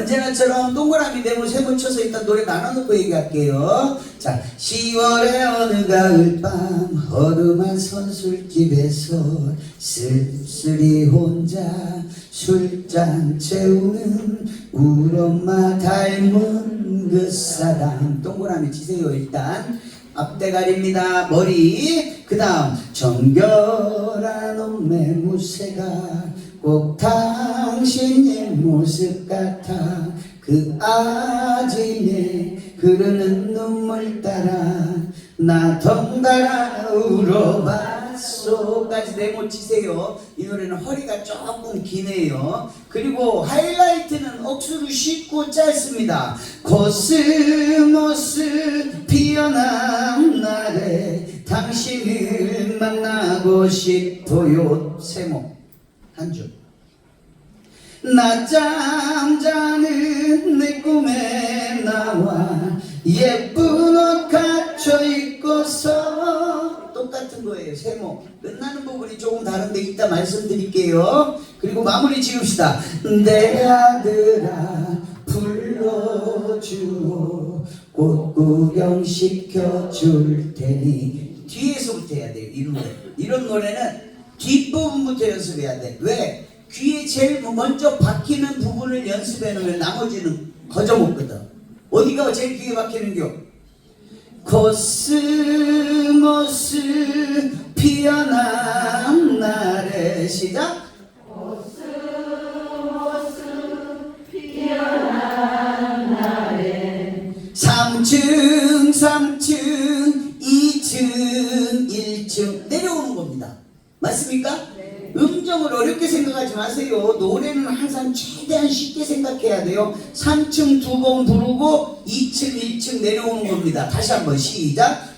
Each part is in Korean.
언제나처럼 동그라미 네모 세 번 쳐서 일단 노래 나눠놓고 얘기할게요. 자, 10월의 어느 가을밤 어둠한 선술집에서 쓸쓸히 혼자 술잔 채우는 우리 엄마 닮은 그 사람. 동그라미 치세요 일단. 앞대가리입니다 머리. 그 다음 정결한 옷매 무새가 꼭 당신의 모습 같아. 그 아침에 흐르는 눈물 따라 나 덩달아 울어봤소까지 네모 치세요. 이 노래는 허리가 조금 기네요. 그리고 하이라이트는 억수로 쉽고 짧습니다. 코스모스 피어난 날에 당신을 만나고 싶어요. 세모 한 줄 낮잠 자는 내 꿈에 나와 예쁜 옷 갖춰 입고서 똑같은 거예요 세모 끝나는 부분이 조금 다른데 이따 말씀드릴게요. 그리고 마무리 지읍시다. 내 아들아 불러주오. 꽃 구경 시켜줄 테니. 뒤에서부터 해야 돼요 이 노래. 이런 노래는 뒷부분부터 연습해야 돼 왜? 귀에 제일 먼저 박히는 부분을 연습해 놓으면 나머지는 거저 먹거든 어디가 제일 귀에 박히는겨? 코스모스 피어난 날에 시작 맞습니까? 음정을 어렵게 생각하지 마세요. 노래는 항상 최대한 쉽게 생각해야 돼요. 3층 두 번 부르고 2층 1층 내려오는 겁니다. 다시 한번 시작.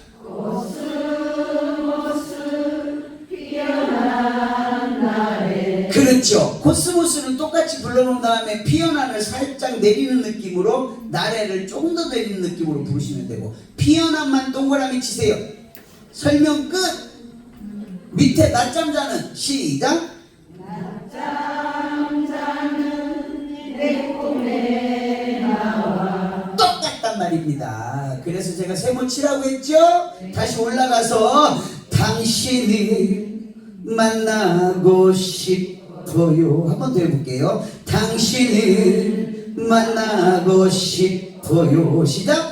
그렇죠. 코스모스는 똑같이 불러놓은 다음에 피어난을 살짝 내리는 느낌으로 나래를 조금 더 내리는 느낌으로 부르시면 되고 피어난만 동그라미 치세요. 설명 끝. 밑에 낮잠 자는 시작. 똑같단 말입니다. 그래서 제가 세 번 치라고 했죠? 다시 올라가서 당신을 만나고 싶어요. 한 번 더 해볼게요. 당신을 만나고 싶어요. 시작.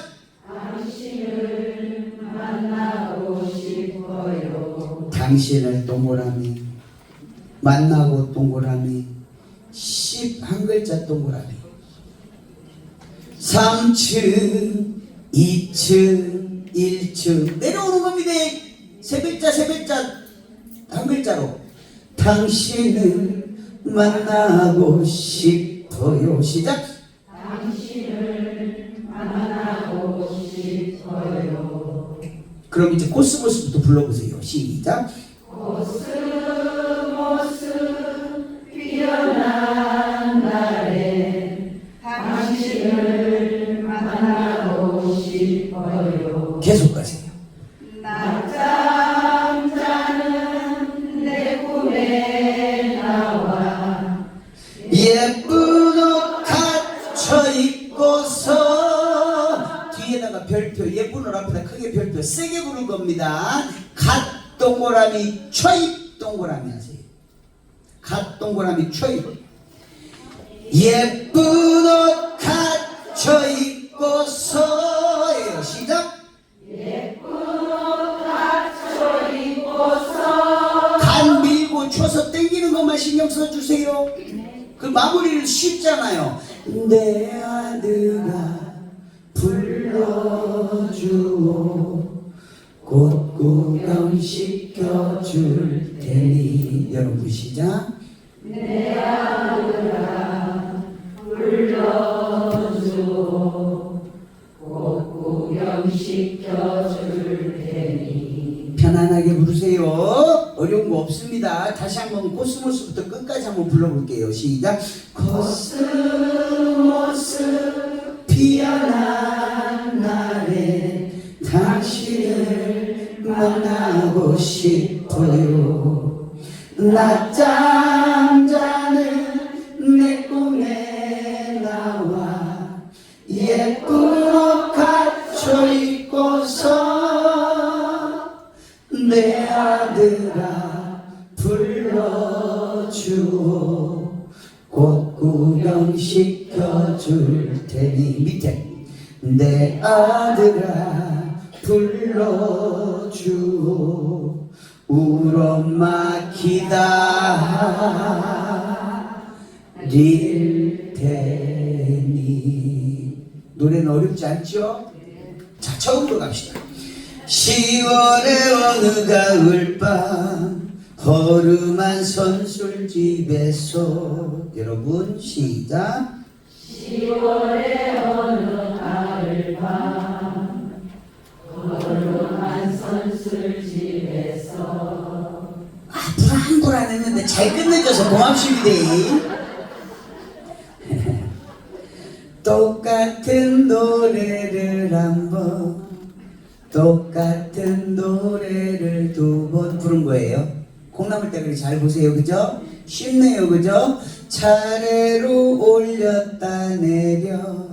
당신을 동그라미 만나고 동그라미 10한 글자 동그라미 3층 2층 1층 내려오는 겁니다. 세 글자 세 글자. 한 글자로. 당신을 만나고 싶어요. 시작 그럼 이제 코스모스부터 불러보세요. 시작. 계속 없습니다. 다시 한번 코스모스부터 끝까지 한번 불러볼게요. 시작. 코스모스 내 아들아 불러주오. 우리 엄마 기다릴 테니. 노래는 어렵지 않죠? 자 처음으로 갑시다. 10월의 어느 가을 밤 허름한 선술집에서. 여러분 시작 아, 불안불안 했는데 잘 끝내줘서 고맙습니다. 똑같은 노래를 한번 똑같은 노래를 두 번 부른 거예요. 콩나물 때문에 잘 보세요. 그죠? 쉽네요. 그죠? 차례로 올렸다 내려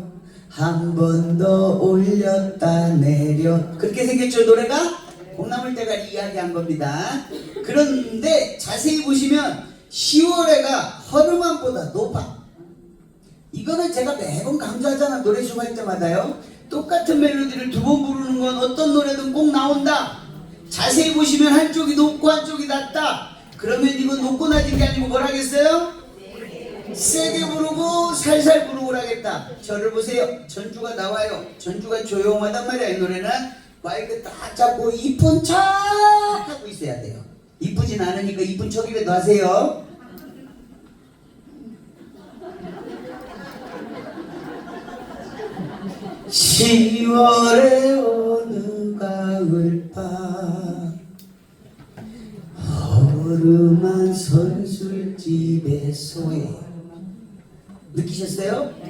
한 번 더 올렸다 내려 그렇게 생겼죠 노래가? 콩나물 대가리 이야기한 겁니다. 그런데 자세히 보시면 10월에가 허름함보다 높아. 이거는 제가 매번 강조하잖아 노래 수업할 때마다요 똑같은 멜로디를 두 번 부르는 건 어떤 노래든 꼭 나온다 자세히 보시면 한쪽이 높고 한쪽이 낮다 그러면 이건 높고 낮은 게 아니고 뭐라겠어요? 세게 부르고 살살 부르고 하겠다. 저를 보세요. 전주가 나와요. 전주가 조용하단 말이야. 이 노래는. 마이크 딱 잡고 이쁜 척 하고 있어야 돼요. 이쁘진 않으니까 이쁜 척이라도 하세요. 10월의 어느 가을 밤 허름한 선술집에서의 느끼셨어요?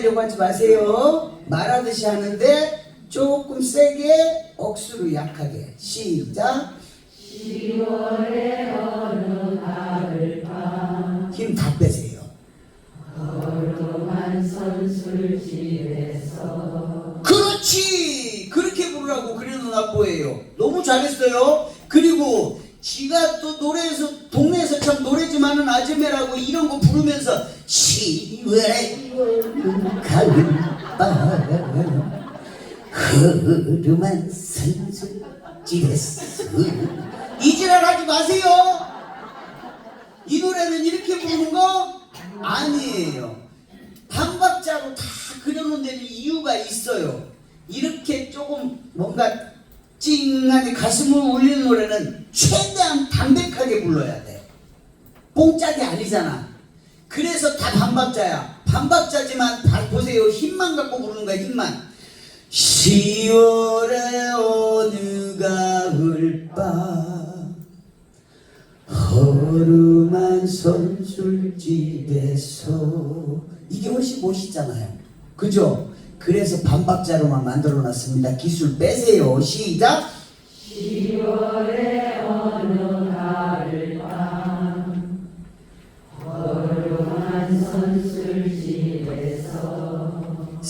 노래하려고 하지 마세요. 말하듯이 하는데 조금 세게 억수로 약하게. 시작. 힘다 빼세요. 그렇지! 그렇게 부르라고 그래도 나쁘예요. 너무 잘했어요. 그리고 지가 또 노래에서 동네에서 참 노래 좀 하는 아줌매라고 이런 거 부르면서 시월의 가을밤 흐름한 선술집에서 이 지랄 하지 마세요 이 노래는 이렇게 부르는 거 아니에요 반박자로 다 그려놓은 데는 이유가 있어요. 이렇게 조금 뭔가 찡하게 가슴을 울리는 노래는 최대한 담백하게 불러야 돼. 뽕짝이 아니잖아. 그래서 다 반박자야. 반박자지만 다 보세요. 힘만 갖고 부르는 거야, 힘만. 10월의 어느 가을 밤 허름한 선술집에서 이게 훨씬 멋있잖아요. 그죠? 그래서 반박자로만 만들어 놨습니다. 기술 빼세요. 시작.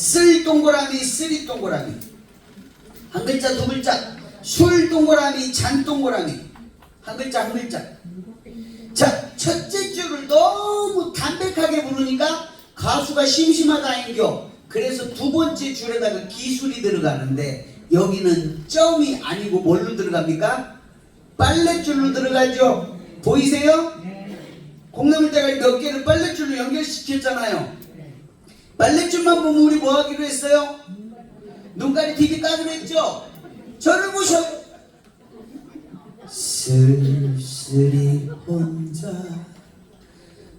쓸 동그라미 쓰리 동그라미. 한 글자 두 글자. 술 동그라미 잔 동그라미. 한 글자 한 글자. 자 첫째 줄을 너무 담백하게 부르니까 가수가 심심하다 인겨. 그래서 두 번째 줄에다가 기술이 들어가는데 여기는 점이 아니고 뭘로 들어갑니까? 빨랫줄로 들어가죠. 보이세요? 콩나물 대가리 몇 개를 빨랫줄로 연결시켰잖아요 빨랫줄만 보면 우리 뭐 하기로 했어요? 눈가리 TV 까기로 했죠? 저를 보셔. 쓸쓸히 혼자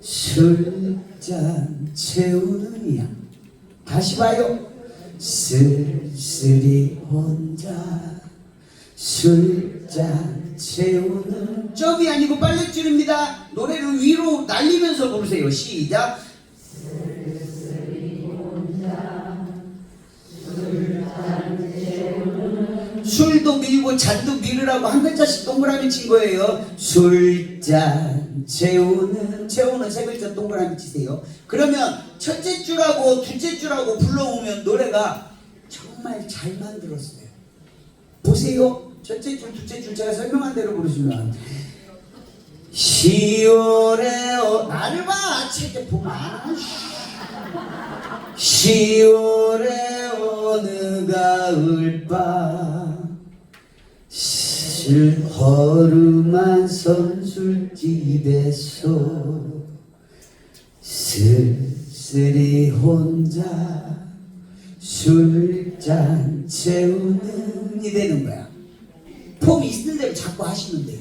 술잔 채우는 양 다시 봐요. 쓸쓸히 혼자 술잔 채우는. 점이 아니고 빨랫줄입니다. 노래를 위로 날리면서 부르세요. 시작 술도 밀고 잔도 밀으라고 한 글자씩 동그라미 친 거예요. 술잔 채우는 채우는 세 글자 동그라미 치세요. 그러면 첫째 줄하고 둘째 줄하고 불러오면 노래가 정말 잘 만들었어요. 보세요. 첫째 줄, 둘째 줄 제가 설명한 대로 부르시면 10월에 어, 나를 봐 책에 보면. 10월의 어느 가을 밤 실허름한 선술집에서 쓸쓸히 혼자 술잔 채우는 이 되는 거야. 폼 있는 대로 자꾸 하시면 돼요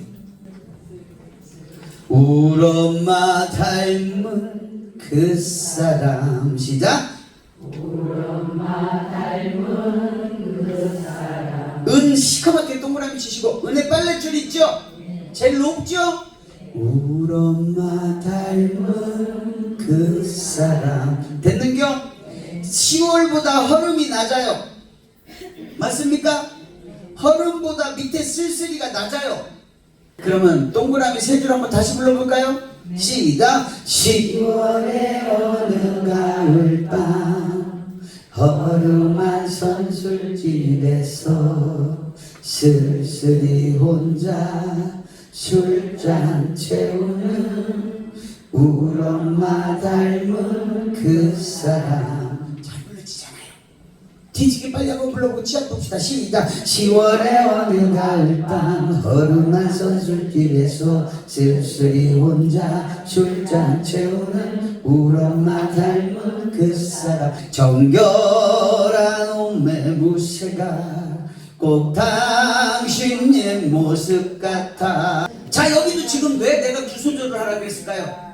울 엄마 닮은 그 사람. 시작. 은 치시고 은의 빨랫줄 있죠? 제일 높죠? 울 엄마 닮은 그 사람 됐는겨? 10월보다 허름이 낮아요 맞습니까? 허름보다 밑에 쓸쓸이가 낮아요 그러면 동그라미 세 줄 한번 다시 불러볼까요? 시작 10월의 어느 가을밤 허름한 선술집에서 쓸쓸히 혼자 술잔 채우는 울 엄마 닮은 그 사람. 잘 불러지잖아요. 뒤지게 빨리 한번 불러보고 치약 봅시다. 시작. 10월의 어느 가을밤 허름한 선술집에서 쓸쓸히 혼자 술잔 채우는 울 엄마 닮은 그 사람. 정결한 옷매 무새가 꼭 당신 옛 모습 같아 자 여기도 지금 왜 내가 구소절을 하라고 했을까요?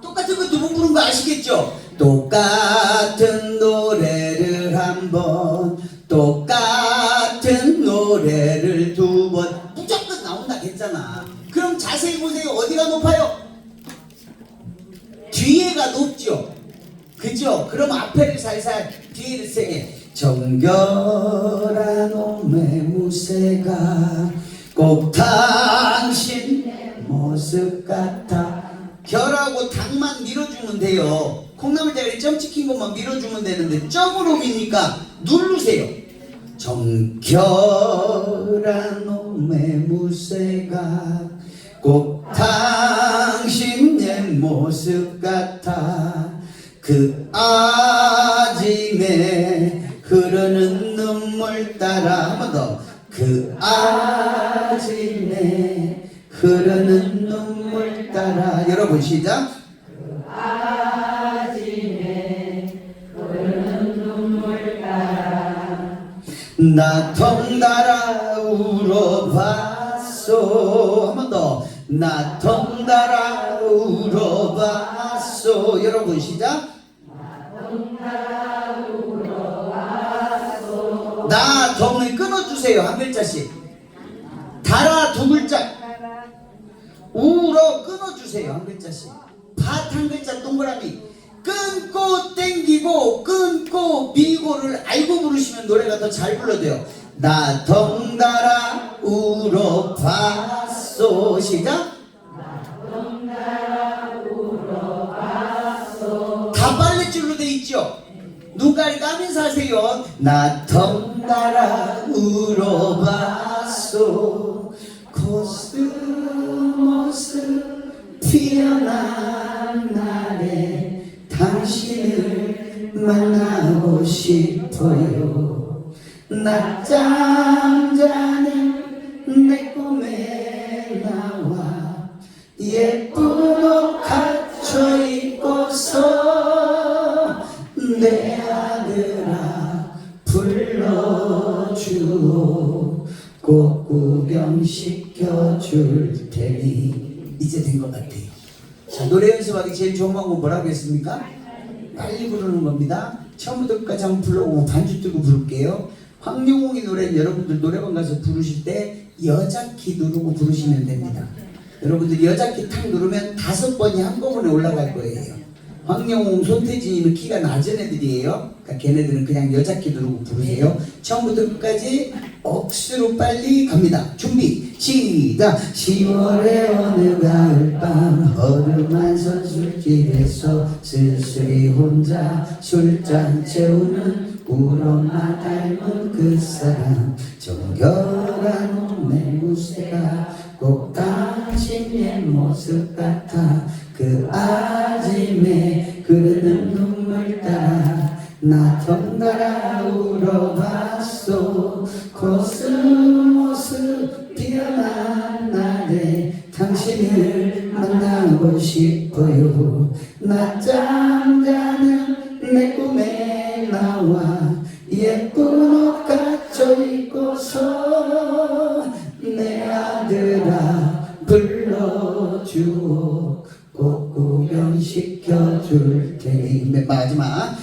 똑같은 거 두 번 부른 거 아시겠죠? 똑같은 노래를 한 번, 똑같은 노래를 두 번, 무조건 나온다 했잖아. 그럼 자세히 보세요. 어디가 높아요? 뒤에가 높죠. 그죠? 그럼 앞에를 살살, 뒤에를 세게. 정결 밀어주면 돼요. 콩나물 자리에 점 찍힌 것만 밀어주면 되는데 점으로 밉니까? 누르세요. 정결한 놈의 무쇠가 꼭 당신 의 모습 같아 그 아짐에 흐르는 눈물 따라 한번 더 그 아짐에 흐르는 눈물 따라 여러분 시작 나 덩달아 울어봤소. 한 번 더. 나 덩달아 울어봤소. 여러분 시작. 나 덩을 끊어주세요 한 글자씩. 달아 두 글자. 울어 끊어주세요 한 글자씩 밭한 글자 동그라미. 끊고 땡기고 끊고 밀고를 알고 부르시면 노래가 더 잘 불러돼요. 나 덩달아 울어 봤소. 시작. 다 빨래줄로 돼 있죠? 눈가리 까면서 하세요? 나 덩달아 울어 봤소. 코스모스 피어난 날에 당신을 만나고 싶어요. 낮잠 자 노래 연습하기 제일 좋은 방법 뭐라고 했습니까? 빨리 부르는 겁니다. 처음부터 끝까지 한번 불러보고 반주 뜨고 부를게요. 황영웅이 노래는 여러분들 노래방 가서 부르실 때 여자 키 누르고 부르시면 됩니다. 여러분들 여자 키 탁 누르면 다섯 번이 한꺼번에 올라갈 거예요 황영웅, 손태진이는 키가 낮은 애들이에요. 그러니까 걔네들은 그냥 여자 키 누르고 부르세요. 처음부터 끝까지 억수로 빨리 갑니다. 준비 시작. 10월의 어느 가을밤 허름한 선술집에서 쓸쓸히 혼자 술잔 채우는 우엄마 닮은 그 사람 정결한 몸의 무쇠가 꼭 당신의 모습 같아. 그 아짐에 흐르는 눈물 따라 나 덩달아 울어봤소. 코스모스 피어난 날에 당신을 만나고 싶어요. 낮잠 테니 맨